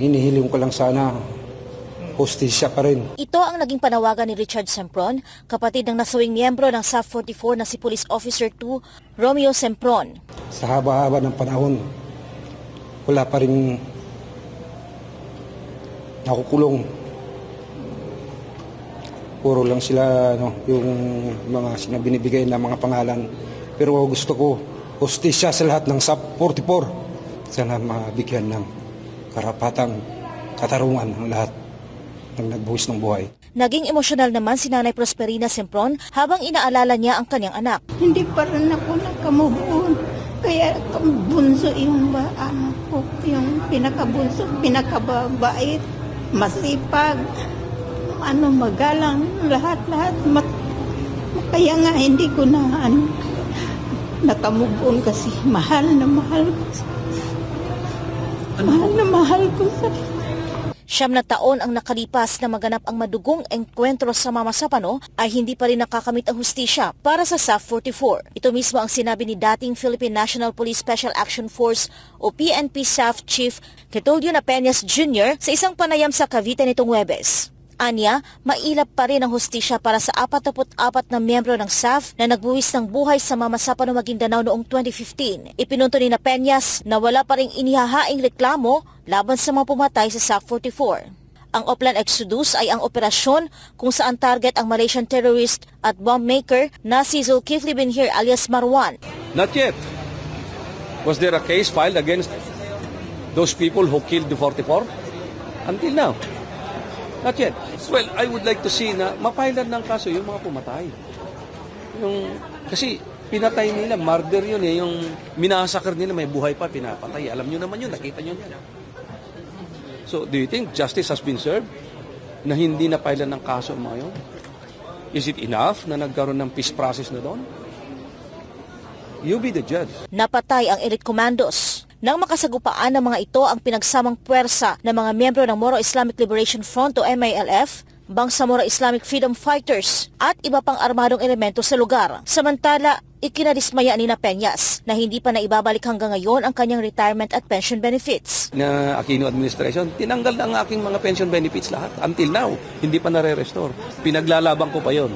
hinihiling ko lang sana, hostisya pa rin. Ito ang naging panawagan ni Richard Sempron, kapatid ng nasawing miyembro ng SAF 44 na si Police Officer 2, Romeo Sempron. Sa haba-haba ng panahon, wala pa rin nakukulong. Puro lang sila ano, yung mga sinabinibigay na mga pangalan. Pero gusto ko, hostisya sa lahat ng SAP 44. Sana mabigyan ng karapatang katarungan ang lahat ng nagbuwis ng buhay. Naging emosyonal naman si Nanay Prosperina Sempron habang inaalala niya ang kanyang anak. Hindi pa rin ako nakamubuon. Kaya bunso yung ba, ano ko, yung pinakabunso, pinakababait, masipag, ano, magalang, lahat-lahat. Mat, kaya nga hindi ko na, ano, nakamubuon kasi mahal na mahal ko. Mahal na mahal ko sa Siyam na taon ang nakalipas na maganap ang madugong engkwentro sa Mama Sapano ay hindi pa rin nakakamit ang hustisya para sa SAF 44. Ito mismo ang sinabi ni dating Philippine National Police Special Action Force o PNP SAF Chief Getulio Napeñas Jr. sa isang panayam sa Cavite nitong Webes. Anya, mailap pa rin ang hustisya para sa 44 na miyembro ng SAF na nagbuwis ng buhay sa Mama Sapano Maguindanao noong 2015. Ipinunto ni Napeñas na wala pa rin inihahaing reklamo laban sa mga pumatay sa SAF 44. Ang Oplan Exodus ay ang operasyon kung saan target ang Malaysian terrorist at bomb maker na si Zulkifli Binhir alias Marwan. Not yet. Was there a case filed against those people who killed the 44? Until now. Not yet. Well, I would like to see na mapailan ng kaso yung mga pumatay. Yung, kasi pinatay nila, murder yun eh. Yung minasakar nila, may buhay pa, pinapatay. Alam nyo naman yun, nakita nyo yan. So, do you think justice has been served? Na hindi na pailan ng kaso mga yun? Is it enough na nagkaroon ng peace process na doon? You be the judge. Napatay ang elite commandos. Nang makasagupaan ng mga ito ang pinagsamang puwersa ng mga miyembro ng Moro Islamic Liberation Front o MILF, Bangsamoro Islamic Freedom Fighters at iba pang armadong elemento sa lugar. Samantala, ikinadismaya ni Napeñas na hindi pa naibabalik hanggang ngayon ang kanyang retirement at pension benefits. Na Aquino administration, tinanggal na ang aking mga pension benefits lahat. Until now, hindi pa nare-restore. Pinaglalaban ko pa yon.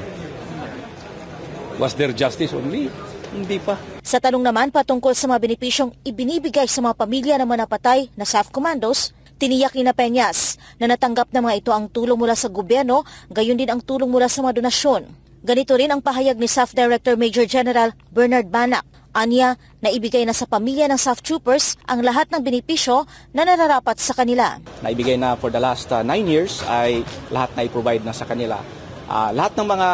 Was there justice on me? Hindi pa. Sa tanong naman patungkol sa mga benepisyong ibinibigay sa mga pamilya ng mga na SAF commandos, tiniyak ni Napeñas na natanggap ng mga ito ang tulong mula sa gobyerno, gayon din ang tulong mula sa mga donasyon. Ganito rin ang pahayag ni SAF Director Major General Bernard Banak. Anya na ibigay na sa pamilya ng SAF troopers ang lahat ng benepisyo na nararapat sa kanila. naibigay na for the last uh, nine years ay lahat na i-provide na sa kanila. Ah, lahat ng mga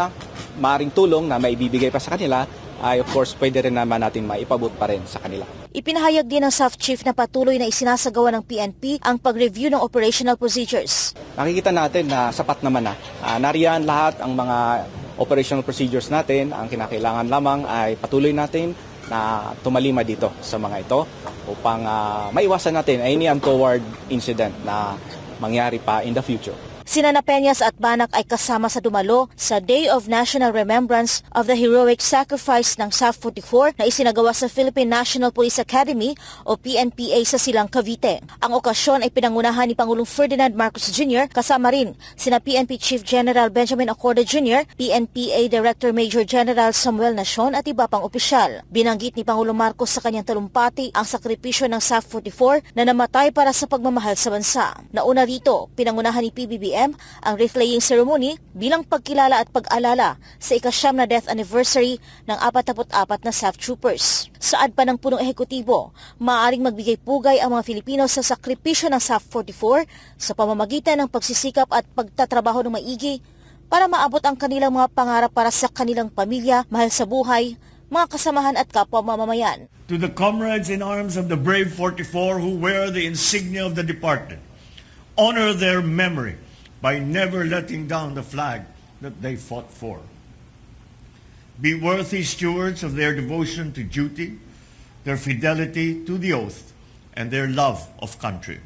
maring tulong na maibibigay pa sa kanila ay of course pwede rin naman natin maipabot pa rin sa kanila. Ipinahayag din ng SAF Chief na patuloy na isinasagawa ng PNP ang pag-review ng operational procedures. Nakikita natin na sapat naman na. Ah, nariyan lahat ang mga operational procedures natin. Ang kinakailangan lamang ay patuloy natin na tumalima dito sa mga ito upang ah, maiwasan natin any untoward incident na mangyari pa in the future. Sina Napeñas at Banak ay kasama sa dumalo sa Day of National Remembrance of the Heroic Sacrifice ng SAF 44 na isinagawa sa Philippine National Police Academy o PNPA sa Silang Cavite. Ang okasyon ay pinangunahan ni Pangulong Ferdinand Marcos Jr. kasama rin sina PNP Chief General Benjamin Acorde Jr., PNPA Director Major General Samuel Nacion at iba pang opisyal. Binanggit ni Pangulong Marcos sa kanyang talumpati ang sakripisyo ng SAF 44 na namatay para sa pagmamahal sa bansa. Nauna rito, pinangunahan ni PBBM ang wreath-laying ceremony bilang pagkilala at pag-alala sa ikasyam na death anniversary ng 44 na SAF troopers. Saad pa ng punong ehekutibo, maaaring magbigay pugay ang mga Filipino sa sakripisyo ng SAF 44 sa pamamagitan ng pagsisikap at pagtatrabaho ng maigi para maabot ang kanilang mga pangarap para sa kanilang pamilya, mahal sa buhay, mga kasamahan at kapwa mamamayan. to the comrades in arms of the brave 44 who wear the insignia of the departed. Honor their memory by never letting down the flag that they fought for. Be worthy stewards of their devotion to duty, their fidelity to the oath, and their love of country.